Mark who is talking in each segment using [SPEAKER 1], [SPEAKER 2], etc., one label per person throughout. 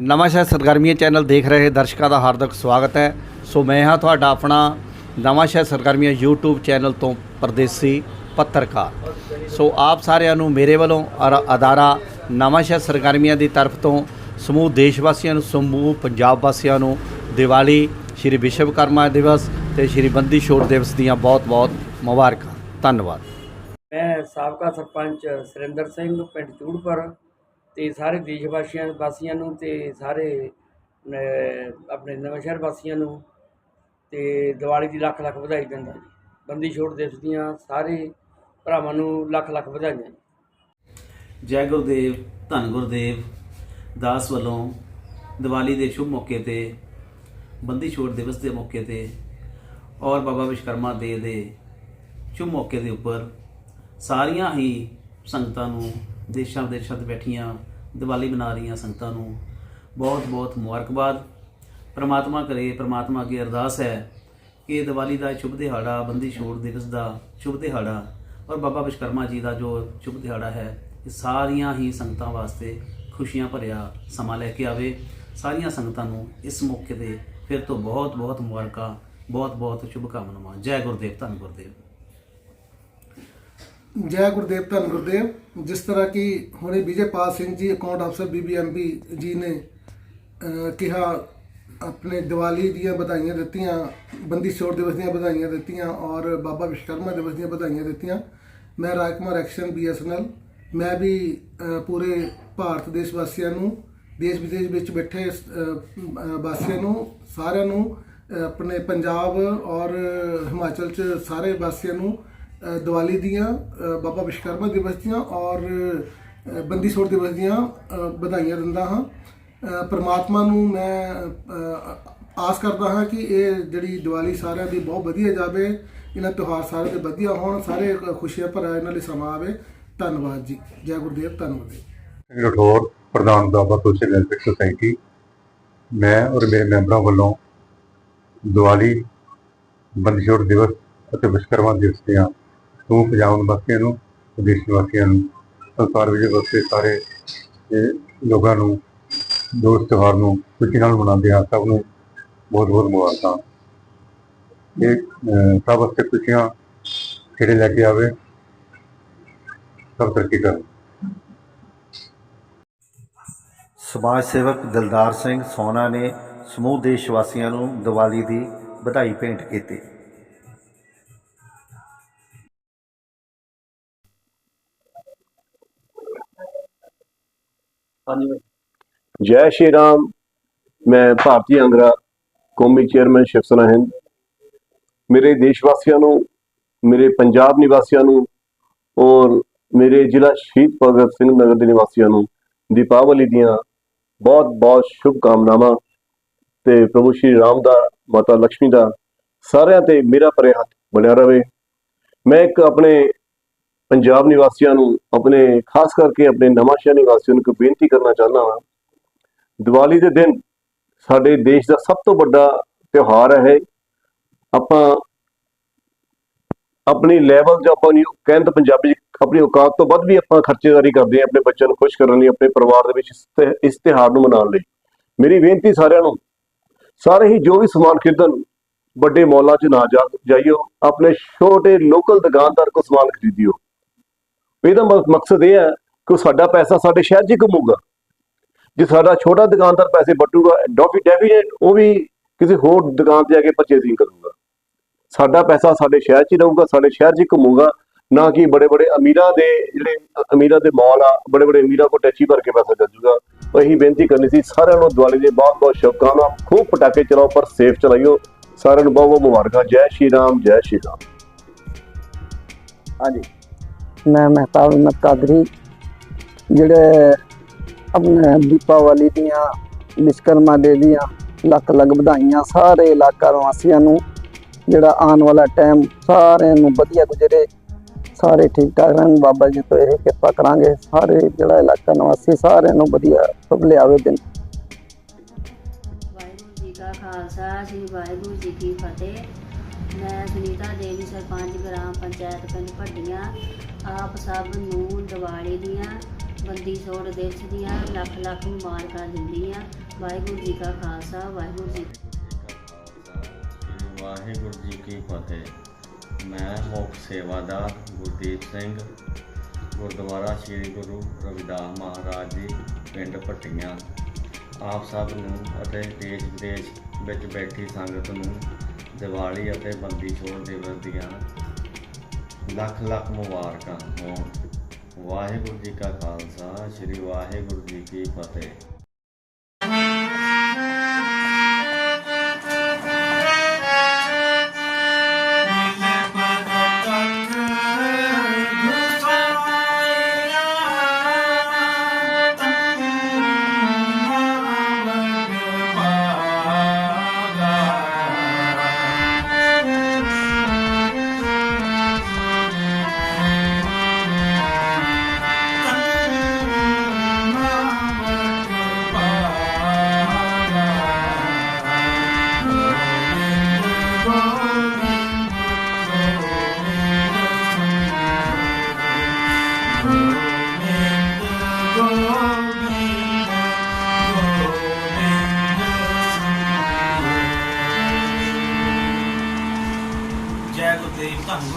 [SPEAKER 1] ਨਵਾਂਸ਼ਹਿਰ ਸਰਗਰਮੀਆਂ ਚੈਨਲ ਦੇਖ ਰਹੇ ਦਰਸ਼ਕਾਂ ਦਾ ਹਾਰਦਿਕ ਸਵਾਗਤ ਹੈ। ਸੋ ਮੈਂ ਹਾਂ ਤੁਹਾਡਾ ਆਪਣਾ ਨਵਾਂਸ਼ਹਿਰ ਸਰਗਰਮੀਆਂ YouTube ਚੈਨਲ ਤੋਂ ਪਰਦੇਸੀ ਪੱਤਰਕਾਰ। ਸੋ ਆਪ ਸਾਰਿਆਂ ਨੂੰ ਮੇਰੇ ਵੱਲੋਂ ਔਰ ਅਦਾਰਾ ਨਵਾਂਸ਼ਹਿਰ ਸਰਗਰਮੀਆਂ ਦੀ ਤਰਫ ਤੋਂ ਸਮੂਹ ਦੇਸ਼ ਵਾਸੀਆਂ ਨੂੰ, ਸਮੂਹ ਪੰਜਾਬ ਵਾਸੀਆਂ ਨੂੰ ਦੀਵਾਲੀ, ਸ਼੍ਰੀ ਵਿਸ਼ਵਕਰਮਾ ਦਿਵਸ ਤੇ ਸ਼੍ਰੀ ਬੰਦੀ ਛੋੜ ਦਿਵਸ ਦੀਆਂ ਬਹੁਤ-ਬਹੁਤ ਮੁਬਾਰਕਾਂ। ਧੰਨਵਾਦ।
[SPEAKER 2] ਮੈਂ ਸਾਬਕਾ ਸਰਪੰਚ ਸੁਰਿੰਦਰ ਸਿੰਘ ਪਿੰਡ ਚੂੜਪੁਰ ਤੇ ਸਾਰੇ ਦੇਸ਼ ਵਾਸੀਆਂ ਵਾਸੀਆਂ ਨੂੰ ਤੇ ਸਾਰੇ ਆਪਣੇ ਨਵੇਂ ਸ਼ਹਿਰ ਵਾਸੀਆਂ ਨੂੰ ਤੇ ਦੀਵਾਲੀ ਦੀ ਲੱਖ ਲੱਖ ਵਧਾਈ ਦਿੰਦਾ ਜੀ। ਬੰਦੀ ਛੋੜ ਦਿਵਸ ਦੀਆਂ ਸਾਰੇ ਭਰਾਵਾਂ ਨੂੰ ਲੱਖ ਲੱਖ ਵਧਾਈਆਂ ਜੈ।
[SPEAKER 3] ਗੁਰਦੇਵ, ਧੰਨ ਗੁਰਦੇਵ, ਦਾਸ ਵੱਲੋਂ ਦੀਵਾਲੀ ਦੇ ਸ਼ੁਭ ਮੌਕੇ ਤੇ, ਬੰਦੀ ਛੋੜ ਦਿਵਸ ਦੇ ਮੌਕੇ ਤੇ ਔਰ ਬਾਬਾ ਵਿਸ਼ਕਰਮਾ ਦੇ ਦੇ ਸ਼ੁਭ ਮੌਕੇ ਦੇ ਉੱਪਰ ਸਾਰੀਆਂ ਹੀ ਸੰਗਤਾਂ ਨੂੰ ਦੇਸ਼ਾਂ ਵਿਦੇਸ਼ਾਂ 'ਤੇ ਬੈਠੀਆਂ, ਦੀਵਾਲੀ ਮਨਾ ਰਹੀਆਂ ਸੰਗਤਾਂ ਨੂੰ। ਬਹੁਤ ਬਹੁਤ ਮੁਬਾਰਕਬਾਦ। ਪ੍ਰਮਾਤਮਾ ਕਰੇ, ਪ੍ਰਮਾਤਮਾ ਅੱਗੇ ਅਰਦਾਸ ਹੈ ਕਿ ਦੀਵਾਲੀ ਦਾ ਸ਼ੁਭ ਦਿਹਾੜਾ, ਬੰਦੀ ਛੋੜ ਦਿਵਸ ਦਾ ਸ਼ੁਭ ਦਿਹਾੜਾ ਔਰ ਬਾਬਾ ਵਿਸ਼ਕਰਮਾ ਜੀ ਦਾ ਜੋ ਸ਼ੁਭ ਦਿਹਾੜਾ ਹੈ, ਇਹ ਸਾਰੀਆਂ ਹੀ ਸੰਗਤਾਂ ਵਾਸਤੇ ਖੁਸ਼ੀਆਂ ਭਰਿਆ ਸਮਾਂ ਲੈ ਕੇ ਆਵੇ। ਸਾਰੀਆਂ ਸੰਗਤਾਂ ਨੂੰ ਇਸ ਮੌਕੇ ਤੇ ਫਿਰ ਤੋਂ ਬਹੁਤ ਬਹੁਤ ਮੁਬਾਰਕਾਂ, ਬਹੁਤ ਬਹੁਤ ਸ਼ੁਭ ਕਾਮਨਾਵਾਂ ਜੈ ਗੁਰਦੇਵ, ਧੰਨ ਗੁਰਦੇਵ।
[SPEAKER 4] ਜੈ ਗੁਰਦੇਵ ਧੰਨ ਗੁਰਦੇਵ। ਜਿਸ ਤਰ੍ਹਾਂ ਕਿ ਹੁਣੇ ਵਿਜੇਪਾਲ ਸਿੰਘ ਜੀ ਅਕਾਊਂਟ ਅਫਸਰ ਬੀਬੀਐਮਬੀ ਜੀ ਨੇ ਅਹ, ਕਿਹਾ ਆਪਣੇ ਦੀਵਾਲੀ ਦੀਆਂ ਵਧਾਈਆਂ ਦਿੱਤੀਆਂ ਬੰਦੀ ਛੋੜ ਦਿਵਸ ਦੀਆਂ ਵਧਾਈਆਂ ਦਿੱਤੀਆਂ ਔਰ ਬਾਬਾ ਵਿਸ਼ਵਕਰਮਾ ਦਿਵਸ ਦੀਆਂ ਵਧਾਈਆਂ ਦਿੱਤੀਆਂ। ਮੈਂ ਰਾਜਕੁਮਾਰ ਐਕਸ਼ਨ ਬੀਐਸਐਨਐਲ ਮੈਂ ਵੀ ਪੂਰੇ ਭਾਰਤ ਦੇਸ਼ ਵਾਸੀਆਂ ਨੂੰ ਦੇਸ਼ ਵਿਦੇਸ਼ ਵਿੱਚ ਬੈਠੇ ਵਾਸੀਆਂ ਨੂੰ ਸਾਰਿਆਂ ਨੂੰ ਆਪਣੇ ਪੰਜਾਬ ਔਰ ਹਿਮਾਚਲ ਚ ਸਾਰੇ ਵਾਸੀਆਂ ਨੂੰ ਦੀਵਾਲੀ ਦੀਆਂ ਬਾਬਾ ਵਿਸ਼ਵਕਰਮਾ ਦਿਵਸ ਦੀਆਂ ਔਰ ਬੰਦੀ ਛੋੜ ਦਿਵਸ ਦੀਆਂ ਵਧਾਈਆਂ ਦਿੰਦਾ ਹਾਂ। ਪਰਮਾਤਮਾ ਨੂੰ ਮੈਂ ਆਸ ਕਰਦਾ ਹਾਂ ਕਿ ਇਹ ਜਿਹੜੀ ਦੀਵਾਲੀ ਸਾਰਿਆਂ ਦੀ ਬਹੁਤ ਵਧੀਆ ਜਾਵੇ, ਇਹਨਾਂ ਤਿਉਹਾਰ ਸਾਰੇ ਦੇ ਵਧੀਆ ਹੋਣ, ਸਾਰੇ ਖੁਸ਼ੀਆਂ ਭਰਿਆ ਇਹਨਾਂ ਲਈ ਸਮਾਂ ਆਵੇ। ਧੰਨਵਾਦ ਜੀ। ਜੈ ਗੁਰਦੇਵ, ਧੰਨਵਾਦ ਜੀ।
[SPEAKER 5] ਸਿੰਘ ਰਠੌਰ ਪ੍ਰਧਾਨ ਬਾਬਾ ਸੋਸ਼ਲ ਵੈਲਫੇਅਰ ਸੁਸਾਇਟੀ। ਮੈਂ ਔਰ ਮੇਰੇ ਮੈਂਬਰਾਂ ਵੱਲੋਂ ਦੀਵਾਲੀ, ਬੰਦੀ ਛੋੜ ਦਿਵਸ ਅਤੇ ਵਿਸ਼ਵਕਰਮਾ ਦਿਵਸ ਦੀਆਂ ਸਮੂਹ ਪੰਜਾਬ ਵਾਸੀਆਂ ਨੂੰ ਵਿਦੇਸ਼ ਵਾਸੀਆਂ ਨੂੰ, ਸੰਸਾਰ ਵਿੱਚ ਵਸਦੇ ਸਾਰੇ ਲੋਕਾਂ ਨੂੰ ਜੋ ਤਿਉਹਾਰ ਨੂੰ, ਖੁਸ਼ੀ ਨਾਲ ਮਨਾਉਂਦੇ ਆ ਸਭ ਨੂੰ ਬਹੁਤ ਬਹੁਤ ਮੁਬਾਰਕਾਂ। ਇਹ ਸਭ ਵਾਸਤੇ ਖੁਸ਼ੀਆਂ ਖੇੜੇ ਲੈ ਕੇ ਆਵੇ, ਸਭ ਤਰੱਕੀ ਕਰਨ।
[SPEAKER 1] ਸਮਾਜ ਸੇਵਕ ਦਿਲਦਾਰ ਸਿੰਘ ਸੋਨਾ ਨੇ ਸਮੂਹ ਦੇਸ਼ ਵਾਸੀਆਂ ਨੂੰ ਦੀਵਾਲੀ ਦੀ ਵਧਾਈ ਭੇਂਟ ਕੀਤੀ।
[SPEAKER 6] ਜੈ ਸ਼੍ਰੀ ਰਾਮ। ਮੈਂ ਭਾਰਤੀ ਆਂਗਰਾ ਕੌਮੀ ਚੇਅਰਮੈਨ ਸ਼ਿਵ ਸੈਨਾ ਹਿੰਦ। ਮੇਰੇ ਦੇਸ਼ ਵਾਸੀਆਂ ਨੂੰ, ਮੇਰੇ ਪੰਜਾਬ ਨਿਵਾਸੀਆਂ ਨੂੰ ਔਰ ਮੇਰੇ ਜ਼ਿਲ੍ਹਾ ਸ਼ਹੀਦ ਭਗਤ ਸਿੰਘ ਨਗਰ ਦੇ ਨਿਵਾਸੀਆਂ ਨੂੰ ਦੀਪਾਵਲੀ ਦੀਆਂ ਬਹੁਤ ਬਹੁਤ ਸ਼ੁਭ ਕਾਮਨਾਵਾਂ ਤੇ ਪ੍ਰਭੂ ਸ਼੍ਰੀ ਰਾਮ ਦਾ, ਮਾਤਾ ਲక్ష్ਮੀ ਦਾ ਸਾਰਿਆਂ ਤੇ ਮੇਰਾ ਭਰੇ ਹੱਥ ਬਣਿਆ ਰਵੇ। ਮੈਂ ਇੱਕ ਆਪਣੇ ਪੰਜਾਬ ਨਿਵਾਸੀਆਂ ਨੂੰ ਆਪਣੇ, ਖਾਸ ਕਰਕੇ ਆਪਣੇ ਨਵਾਂਸ਼ਹਿਰ ਨਿਵਾਸੀਆਂ ਨੂੰ ਇੱਕ ਬੇਨਤੀ ਕਰਨਾ ਚਾਹੁੰਦਾ ਹਾਂ। ਦੀਵਾਲੀ ਦੇ ਦਿਨ ਸਾਡੇ ਦੇਸ਼ ਦਾ ਸਭ ਤੋਂ ਵੱਡਾ ਤਿਉਹਾਰ ਹੈ। ਆਪਾਂ ਆਪਣੀ ਲੈਵਲ ਜੋ ਆਪਾਂ ਨੂੰ ਕਹਿੰਦੇ ਪੰਜਾਬੀ ਆਪਣੀ ਔਕਾਤ ਤੋਂ ਵੱਧ ਵੀ ਆਪਾਂ ਖਰਚੇਦਾਰੀ ਕਰਦੇ ਹਾਂ, ਆਪਣੇ ਬੱਚਿਆਂ ਨੂੰ ਖੁਸ਼ ਕਰਨ ਲਈ, ਆਪਣੇ ਪਰਿਵਾਰ ਦੇ ਵਿੱਚ ਇਸ ਤਿ- ਇਸ ਤਿਉਹਾਰ ਨੂੰ ਮਨਾਉਣ ਲਈ। ਮੇਰੀ ਬੇਨਤੀ ਸਾਰਿਆਂ ਨੂੰ, ਸਾਰੇ ਹੀ ਜੋ ਵੀ ਸਮਾਨ ਖਰੀਦਣ, ਵੱਡੇ ਮੌਲਾਂ 'ਚ ਨਾ ਜਾ, ਜਾਈਓ, ਆਪਣੇ ਛੋਟੇ ਲੋਕਲ ਦੁਕਾਨਦਾਰ ਕੋ ਸਮਾਨ ਖਰੀਦਿਓ। ਇਹਦਾ ਮਕਸਦ ਇਹ ਹੈ ਕਿ ਸਾਡਾ ਪੈਸਾ ਸਾਡੇ ਸ਼ਹਿਰ 'ਚ ਹੀ ਘੁੰਮੂਗਾ। ਜੇ ਸਾਡਾ ਛੋਟਾ ਦੁਕਾਨਦਾਰ ਪੈਸੇ ਬਟੂਗਾ ਡੋਫੀ ਡੈਫੀਨੇਟ ਉਹ ਵੀ ਕਿਸੇ ਹੋਰ ਦੁਕਾਨ ਤੇ ਜਾ ਕੇ ਪਰਚੇਸਿੰਗ ਕਰੂਗਾ। ਸਾਡਾ ਪੈਸਾ ਸਾਡੇ ਸ਼ਹਿਰ 'ਚ ਹੀ ਰਹੂਗਾ, ਸਾਡੇ ਸ਼ਹਿਰ 'ਚ ਘੁੰਮੂਗਾ, ਨਾ ਕਿ ਬੜੇ ਬੜੇ ਅਮੀਰਾਂ ਦੇ ਜਿਹੜੇ ਅਮੀਰਾਂ ਦੇ ਮਾਲ ਆ ਬੜੇ ਬੜੇ ਅਮੀਰਾਂ ਕੋ ਟੈਚੀ ਭਰ ਕੇ ਪੈਸਾ ਚੱਲ ਜੂਗਾ। ਇਹੀ ਬੇਨਤੀ ਕਰਨੀ ਸੀ, ਸਾਰਿਆਂ ਨੂੰ ਦੀਵਾਲੀ ਦੇ ਬਹੁਤ ਬਹੁਤ ਸ਼ੁਭਕਾਮਨਾਵਾਂ। ਖੂਬ ਪਟਾਕੇ ਚਲਾਓ, ਪਰ ਸੇਫ ਚਲਾਈਓ। ਸਾਰਿਆਂ ਨੂੰ ਬਹੁਤ ਬਹੁਤ ਮੁਬਾਰਕਾਂ। ਜੈ ਸ਼੍ਰੀ ਰਾਮ, ਜੈ ਸ਼੍ਰੀ ਰਾਮ। ਹਾਂਜੀ।
[SPEAKER 7] ਮੈਂ ਮਹਿਤਾਬ ਅਹਿਮਦ ਕਾਦਰੀ ਜਿਹੜੇ ਆਪਣੇ ਦੀਪਾਵਲੀ ਦੀਆਂ, ਵਿਸ਼ਕਰਮਾ ਦੇ ਦੀਆਂ ਲੱਖ ਲੱਖ ਵਧਾਈਆਂ ਸਾਰੇ ਇਲਾਕਾ ਵਾਸੀਆਂ ਨੂੰ, ਜਿਹੜਾ ਆਉਣ ਵਾਲਾ ਟਾਈਮ ਸਾਰਿਆਂ ਨੂੰ ਵਧੀਆ ਗੁਜ਼ਰੇ, ਸਾਰੇ ਠੀਕ ਠਾਕ ਰਹਿਣ, ਬਾਬਾ ਜੀ ਤੋਂ ਇਹ ਕਿਰਪਾ ਕਰਾਂਗੇ, ਸਾਰੇ ਜਿਹੜਾ ਇਲਾਕਾ ਨਿਵਾਸੀ ਸਾਰਿਆਂ ਨੂੰ ਵਧੀਆ ਸ਼ੁਭ ਲਿਆਵੇ ਦਿਨ।
[SPEAKER 8] ਵਾਹਿਗੁਰੂ ਜੀ ਕਾ ਖਾਲਸਾ, ਸ੍ਰੀ ਵਾਹਿਗੁਰੂ ਜੀ ਕੀ ਫਤਿਹ। ਮੈਂ ਸੁਨੀਤਾ ਦੇਵੀ, ਸਰਪੰਚ, ਗ੍ਰਾਮ ਪੰਚਾਇਤ ਪਿੰਡ ਭੱਡੀਆਂ। ਆਪ ਸਭ ਨੂੰ ਦੀਵਾਲੀ ਦੀਆਂ, ਬੰਦੀ ਛੋੜ ਦਿਵਸ ਦੀਆਂ, ਲੱਖ ਲੱਖ ਮੁਬਾਰਕਾਂ ਦਿੰਦੀ ਆ ਵਾਹਿਗੁਰੂ ਜੀ ਕਾ ਖਾਲਸਾ, ਵਾਹਿਗੁਰੂ ਜੀ
[SPEAKER 9] ਵਾਹਿਗੁਰੂ ਜੀ ਕੀ ਫਤਿਹ। ਮੈਂ ਮੁੱਖ ਸੇਵਾਦਾਰ ਗੁਰਦੀਪ ਸਿੰਘ, ਗੁਰਦੁਆਰਾ ਸ੍ਰੀ ਗੁਰੂ ਰਵਿਦਾਸ ਮਹਾਰਾਜ ਜੀ, ਪਿੰਡ ਭੱਟੀਆਂ। ਆਪ ਸਭ ਨੂੰ ਅਤੇ ਦੇਸ਼ ਵਿਦੇਸ਼ ਵਿੱਚ ਬੈਠੀ ਸੰਗਤ ਨੂੰ ਦੀਵਾਲੀ ਅਤੇ ਬੰਦੀ ਛੋੜ ਦਿਵਸ ਦੀਆਂ ਲੱਖ ਲੱਖ ਮੁਬਾਰਕਾਂ ਹੋਣ। ਵਾਹਿਗੁਰੂ ਜੀ ਕਾ ਖਾਲਸਾ ਸ੍ਰੀ ਵਾਹਿਗੁਰੂ ਜੀ ਕੀ ਫਤਿਹ।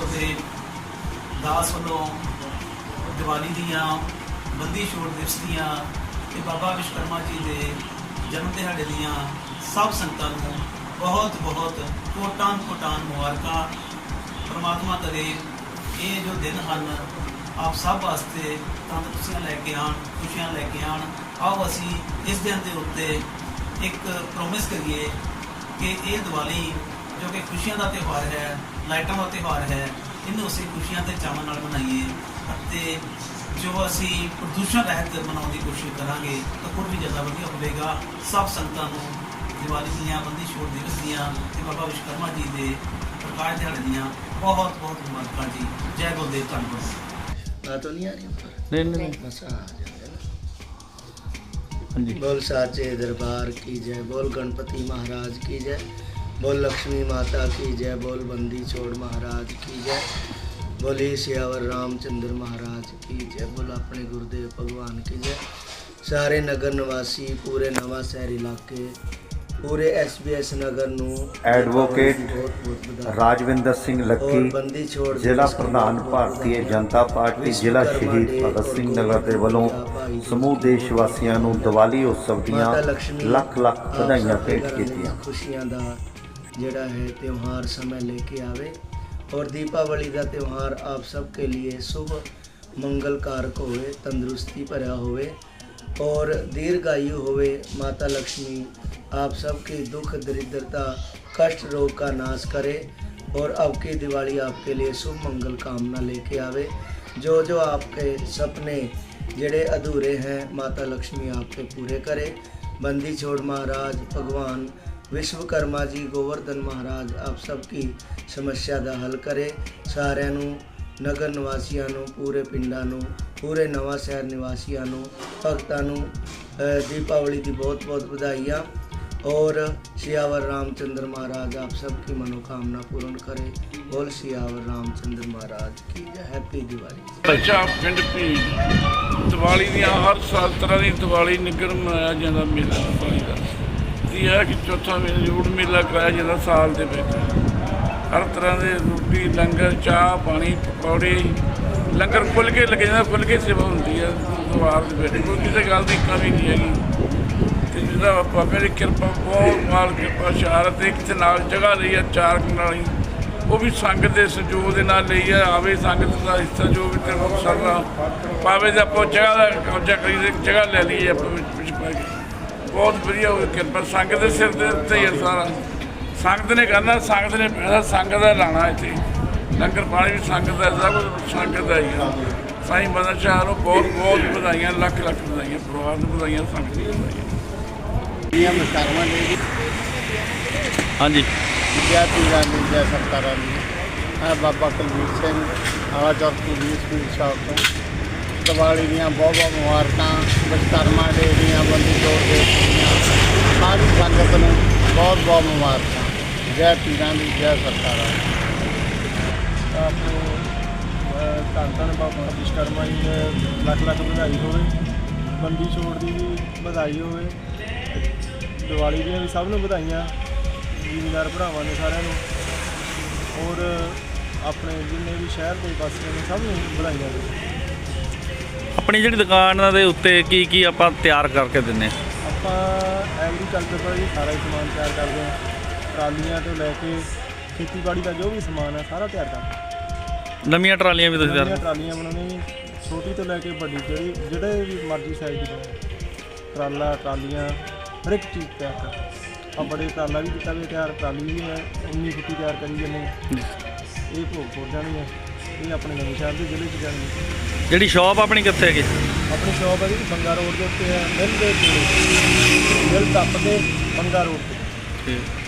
[SPEAKER 3] ਗੁਰਦੇਵ ਦਾਸ ਵੱਲੋਂ ਦੀਵਾਲੀ ਦੀਆਂ, ਬੰਦੀ ਛੋੜ ਦਿਵਸ ਦੀਆਂ ਤੇ ਬਾਬਾ ਵਿਸ਼ਵਕਰਮਾ ਜੀ ਦੇ ਜਨਮ ਦਿਹਾੜੇ ਦੀਆਂ ਸਭ ਸੰਗਤਾਂ ਨੂੰ ਬਹੁਤ ਬਹੁਤ ਕੋਟਾਂ ਕੋਟਾਂ ਮੁਬਾਰਕਾਂ। ਪਰਮਾਤਮਾ ਕਰੇ ਇਹ ਜੋ ਦਿਨ ਹਨ, ਆਪ ਸਭ ਵਾਸਤੇ ਤੰਦਰੁਸਤੀਆਂ ਲੈ ਕੇ ਆਣ ਖੁਸ਼ੀਆਂ ਲੈ ਕੇ ਆਣ ਆਓ ਅਸੀਂ ਇਸ ਦਿਨ ਦੇ ਉੱਤੇ ਇੱਕ ਪ੍ਰੋਮਿਸ ਕਰੀਏ ਕਿ ਇਹ ਦੀਵਾਲੀ ਜੋ ਕਿ ਖੁਸ਼ੀਆਂ ਦਾ ਤਿਉਹਾਰ ਹੈ ਲਾਈਟਾਂ ਦਾ ਤਿਉਹਾਰ ਹੈ ਇਹਨੂੰ ਅਸੀਂ ਖੁਸ਼ੀਆਂ ਤੇ ਚਾਵਾਂ ਨਾਲ ਮਨਾਈਏ ਅਤੇ ਜੋ ਅਸੀਂ ਪ੍ਰਦੂਸ਼ਣ ਰਹਿਤ ਮਨਾਉਣ ਦੀ ਕੋਸ਼ਿਸ਼ ਕਰਾਂਗੇ ਤਾਂ ਹੋਰ ਵੀ ਜ਼ਿਆਦਾ ਵਧੀਆ ਹੋਵੇਗਾ। ਸਭ ਸੰਗਤਾਂ ਨੂੰ ਦੀਵਾਲੀ ਦੀਆਂ ਬੰਦੀ ਛੋੜ ਦਿਵਸ ਦੀਆਂ ਤੇ ਬਾਬਾ ਵਿਸ਼ਵਕਰਮਾ ਜੀ ਦੇ ਪ੍ਰਕਾਸ਼ ਦਿਹਾੜੇ ਦੀਆਂ ਬਹੁਤ ਬਹੁਤ ਮੁਬਾਰਕਾਂ ਜੀ। ਜੈ ਗੁਰਦੇਵ ਧੰਨਵਾਦ।
[SPEAKER 10] ਬਾਤ ਨਹੀਂ ਆ ਰਹੀ
[SPEAKER 1] ਨਹੀਂ ਨਹੀਂ
[SPEAKER 10] ਬਸ ਆ
[SPEAKER 1] ਹਾਂਜੀ।
[SPEAKER 10] ਬੋਲ ਸਾਚੇ ਦਰਬਾਰ ਕੀ ਜੈ ਬੋਲ ਗਣਪਤੀ ਮਹਾਰਾਜ ਕੀ ਜੈ। बोल लक्ष्मी माता की जय बोल बंदी छोड़ महाराज की जय बोले सियावर रामचंद्र महाराज की जय बोल अपने गुरुदेव भगवान की जय ਸਾਰੇ ਨਗਰ ਨਿਵਾਸੀ ਪੂਰੇ ਨਵਾਂ ਸ਼ਹਿਰ ਇਲਾਕੇ ਪੂਰੇ ਐਸਬੀਐਸ ਨਗਰ ਨੂੰ
[SPEAKER 1] ਐਡਵੋਕੇਟ ਰਾਜਵਿੰਦਰ ਸਿੰਘ ਲੱਕੀ ਜ਼ਿਲ੍ਹਾ ਪ੍ਰਧਾਨ ਭਾਰਤੀ ਜਨਤਾ ਪਾਰਟੀ ਜ਼ਿਲ੍ਹਾ ਸ਼ਹੀਦ ਭਗਤ ਸਿੰਘ ਨਗਰ ਦੇ ਵੱਲੋਂ ਸਮੂਹ ਦੇਸ਼ ਵਾਸੀਆਂ ਨੂੰ ਦੀਵਾਲੀ ਉਤਸਵ ਦੀਆਂ ਲੱਖ ਲੱਖ ਵਧਾਈਆਂ ਭੇਟ ਕੀਤੀਆਂ।
[SPEAKER 10] ਖੁਸ਼ੀਆਂ ਦਾ ਜਿਹੜਾ ਹੈ ਤਿਉਹਾਰ समय लेके आवे और दीपावली ਦਾ ਤਿਉਹਾਰ ਆਪ ਸਭ के लिए शुभ ਮੰਗਲ ਕਾਰਕ ਹੋਵੇ ਤੰਦਰੁਸਤੀ ਭਰਿਆ ਹੋਵੇ और दीर्घायु होवे माता लक्ष्मी आप सबके दुख दरिद्रता कष्ट रोग का नाश करे और आपकी दिवाली आपके लिए शुभ मंगल कामना लेके आवे जो जो आपके सपने जड़े अधूरे हैं माता लक्ष्मी आपके पूरे करे बंदी छोड़ महाराज भगवान ਵਿਸ਼ਵਕਰਮਾ ਜੀ ਗੋਵਰਧਨ ਮਹਾਰਾਜ ਆਪ ਸਭ ਕੀ ਸਮੱਸਿਆ ਦਾ ਹੱਲ ਕਰੇ ਸਾਰਿਆਂ ਨੂੰ ਨਗਰ ਨਿਵਾਸੀਆਂ ਨੂੰ ਪੂਰੇ ਪਿੰਡਾਂ ਨੂੰ ਪੂਰੇ ਨਵਾਂ ਸ਼ਹਿਰ ਨਿਵਾਸੀਆਂ ਨੂੰ ਭਗਤਾਂ ਨੂੰ ਅ, ਦੀਪਾਵਲੀ ਦੀ ਬਹੁਤ ਬਹੁਤ ਵਧਾਈਆਂ और सियावर रामचंद्र महाराज आप सबकी मनोकामना पूर्ण करे बोल सियावर रामचंद्र महाराज की जय हैप्पी दिवाली
[SPEAKER 11] ਬੱਚਾ ਪਿੰਡ ਭੀ ਦੀਵਾਲੀ ਦੀਆਂ ਹਰ ਸਾਲ ਤਰ੍ਹਾਂ ਦੀ ਦੀਵਾਲੀ ਨਿਗਰ ਮਨਾਇਆ ਜਾਂਦਾ ਮੇਲਾ ਦੀਵਾਲੀ ਦਾ ਇਹ ਹੈ ਕਿ ਚੌਥਾ ਮੇਲਾ ਜੋੜ ਮੇਲਾ ਕਰਾਇਆ ਜਾਂਦਾ ਸਾਲ ਦੇ ਵਿੱਚ। ਹਰ ਤਰ੍ਹਾਂ ਦੇ ਰੋਟੀ, ਲੰਗਰ, ਚਾਹ, ਪਾਣੀ, ਪਕੌੜੇ, ਲੰਗਰ ਖੁੱਲ ਕੇ ਲੱਗੇ ਜਾਂਦਾ ਖੁੱਲ ਕੇ ਸੇਵਾ ਹੁੰਦੀ ਹੈ ਦਰਬਾਰ ਦੇ ਵਿੱਚ। ਕੋਈ ਕਿਸੇ ਗੱਲ ਦੀ ਕਮੀ ਨਹੀਂ ਹੈਗੀ। ਤੇ ਜਿਹਦਾ ਬਾਬੇ ਦੀ ਕਿਰਪਾ, ਬਹੁਤ ਮਾਲ ਕਿਰਪਾ ਸ਼ਹਾਰਤ ਤੇ ਕਿਤੇ ਨਾਲ ਜਗ੍ਹਾ ਲਈ ਆ, ਚਾਰ ਕਨਾਲੀ ਉਹ ਵੀ ਸੰਗਤ ਦੇ ਸਹਿਯੋਗ ਦੇ ਨਾਲ ਲਈ ਆ, ਆਵੇ ਸੰਗਤ ਦਾ ਹਿੱਸਾ ਜੋ ਵੀ ਤੇ ਸਰਨਾ ਪਾਵੇ ਦਾ ਆਪਾਂ ਜਗ੍ਹਾ ਦਾ ਕਬਜ਼ਾ ਕਰੀ ਜਗ੍ਹਾ ਲੈ ਲਈ ਆਪਾਂ ਵਿੱਚ ਵਿੱਚ ਪਾ ਕੇ। ਬਹੁਤ ਵਧੀਆ ਹੋਈ ਕਿਰਪਾ। ਸੰਗਤ ਦੇ ਸਿਰ ਦੇ ਉੱਤੇ ਹੀ ਆ ਸਾਰਾ। ਸੰਗਤ ਨੇ ਕਰਨਾ ਸੰਗਤ ਨੇ ਪੈਸਾ ਸੰਗਤ ਦਾ ਲਾਣਾ ਇੱਥੇ। ਲੰਗਰ ਪਾਣੀ ਵੀ ਸੰਗਤ ਦਾ ਸਭ ਕੁਝ ਸੰਗਤ ਦਾ ਹੀ ਆ। ਸਾਈਂ ਮਦਨ ਸ਼ਾਹ ਨੂੰ ਬਹੁਤ ਬਹੁਤ ਵਧਾਈਆਂ ਲੱਖ ਲੱਖ ਵਧਾਈਆਂ ਪਰਿਵਾਰ ਨੂੰ ਵਧਾਈਆਂ ਸੰਗਤ ਨੂੰ ਵਧਾਈਆਂ। ਹਾਂਜੀ
[SPEAKER 12] ਜੈ। ਪੀਰਾਂ ਦੀ ਜੈ ਸਰਕਾਰਾਂ ਦੀ। ਮੈਂ ਬਾਬਾ ਕੁਲਵੀਰ ਸਿੰਘ ਆਲਾ ਚੌਕ ਦੀ ਸਕੂਲ ਸ਼ਾਪ ਤੋਂ ਦੀਵਾਲੀ ਦੀਆਂ ਬਹੁਤ ਬਹੁਤ ਮੁਬਾਰਕਾਂ ਵਿਸ਼ਕਰਮਾ ਡੇ ਦੀਆਂ, ਬੰਦੀ ਜੋੜ ਦੇ ਸਾਰੀ ਸੰਗਤ ਨੂੰ ਬਹੁਤ ਬਹੁਤ ਮੁਬਾਰਕਾਂ। ਜੈ ਪੀਰਾਂ ਦੀ, ਜੈ ਸਰਕਾਰਾਂ ਦੀ। ਆਪੋ ਧੰਨ ਧੰਨ ਬਾਬਾ ਵਿਸ਼ਕਰਮਾ ਜੀ ਦੇ ਲੱਖ ਲੱਖ ਵਧਾਈ ਹੋਵੇ, ਬੰਦੀ ਛੋੜ ਦੀ ਵੀ ਵਧਾਈ ਹੋਵੇ, ਦੀਵਾਲੀ ਦੀਆਂ ਵੀ ਸਭ ਨੂੰ ਵਧਾਈਆਂ, ਜ਼ਿਮੀਂਦਾਰ ਭਰਾਵਾਂ ਨੇ ਸਾਰਿਆਂ ਨੂੰ। ਔਰ ਆਪਣੇ ਜਿੰਨੇ ਵੀ ਸ਼ਹਿਰ ਦੇ ਵਾਸੀਆਂ ਨੇ ਸਭ ਨੂੰ ਵਧਾਈਆਂ। ਨੇ
[SPEAKER 13] ਆਪਣੀ ਜਿਹੜੀ ਦੁਕਾਨ ਦੇ ਉੱਤੇ ਕੀ ਕੀ ਆਪਾਂ ਤਿਆਰ ਕਰਕੇ ਦਿੰਨੇ ਆ?
[SPEAKER 12] ਆਪਾਂ ਐਗਰੀਕਲਚਰ ਦਾ ਜੀ ਸਾਰਾ ਹੀ ਸਮਾਨ ਤਿਆਰ ਕਰਦੇ ਹਾਂ। ਟਰਾਲੀਆਂ ਤੋਂ ਲੈ ਕੇ ਖੇਤੀਬਾੜੀ ਦਾ ਜੋ ਵੀ ਸਮਾਨ ਹੈ ਸਾਰਾ ਤਿਆਰ ਕਰਦੇ ਹਾਂ।
[SPEAKER 13] ਨਵੀਆਂ ਟਰਾਲੀਆਂ ਵੀ ਤੁਸੀਂ ਤਿਆਰ
[SPEAKER 12] ਟਰਾਲੀਆਂ ਬਣਾਉਣੇ ਜੀ ਛੋਟੀ ਤੋਂ ਲੈ ਕੇ ਵੱਡੀ ਜਿਹੜੀ ਜਿਹੜੇ ਵੀ ਮਰਜ਼ੀ ਸਾਈਜ਼ ਦੀ ਟਰਾਲਾ ਟਰਾਲੀਆਂ ਹਰ ਇੱਕ ਚੀਜ਼ ਤਿਆਰ ਕਰਦੇ ਆ ਬੜੇ ਟਰਾਲਾ ਵੀ ਕੀਤਾ ਵੀ ਤਿਆਰ ਟਰਾਲੀ ਵੀ ਹੈ 19 ਫੁੱਟੀ ਤਿਆਰ ਕਰੀ ਹਾਂ। ਇਹ ਭੋਗਪੁਰ ਜਾਣੀ ਹੈ। ਇਹ ਆਪਣੇ ਨਵੇਂ ਸ਼ਹਿਰ ਦੇ ਜ਼ਿਲ੍ਹੇ 'ਚ
[SPEAKER 13] ਜਿਹੜੀ ਸ਼ਾਪ ਆਪਣੀ ਕਿੱਥੇ ਹੈਗੀ?
[SPEAKER 12] ਆਪਣੀ ਸ਼ਾਪ ਹੈ ਜੀ ਬੰਗਾ ਰੋਡ ਦੇ ਉੱਤੇ ਹੈ ਮਿਲ ਦੇ ਕੋਲ। ਮਿਲ ਟੱਪ ਦੇ ਬੰਗਾ ਰੋਡ ਤੇ।
[SPEAKER 13] ਠੀਕ।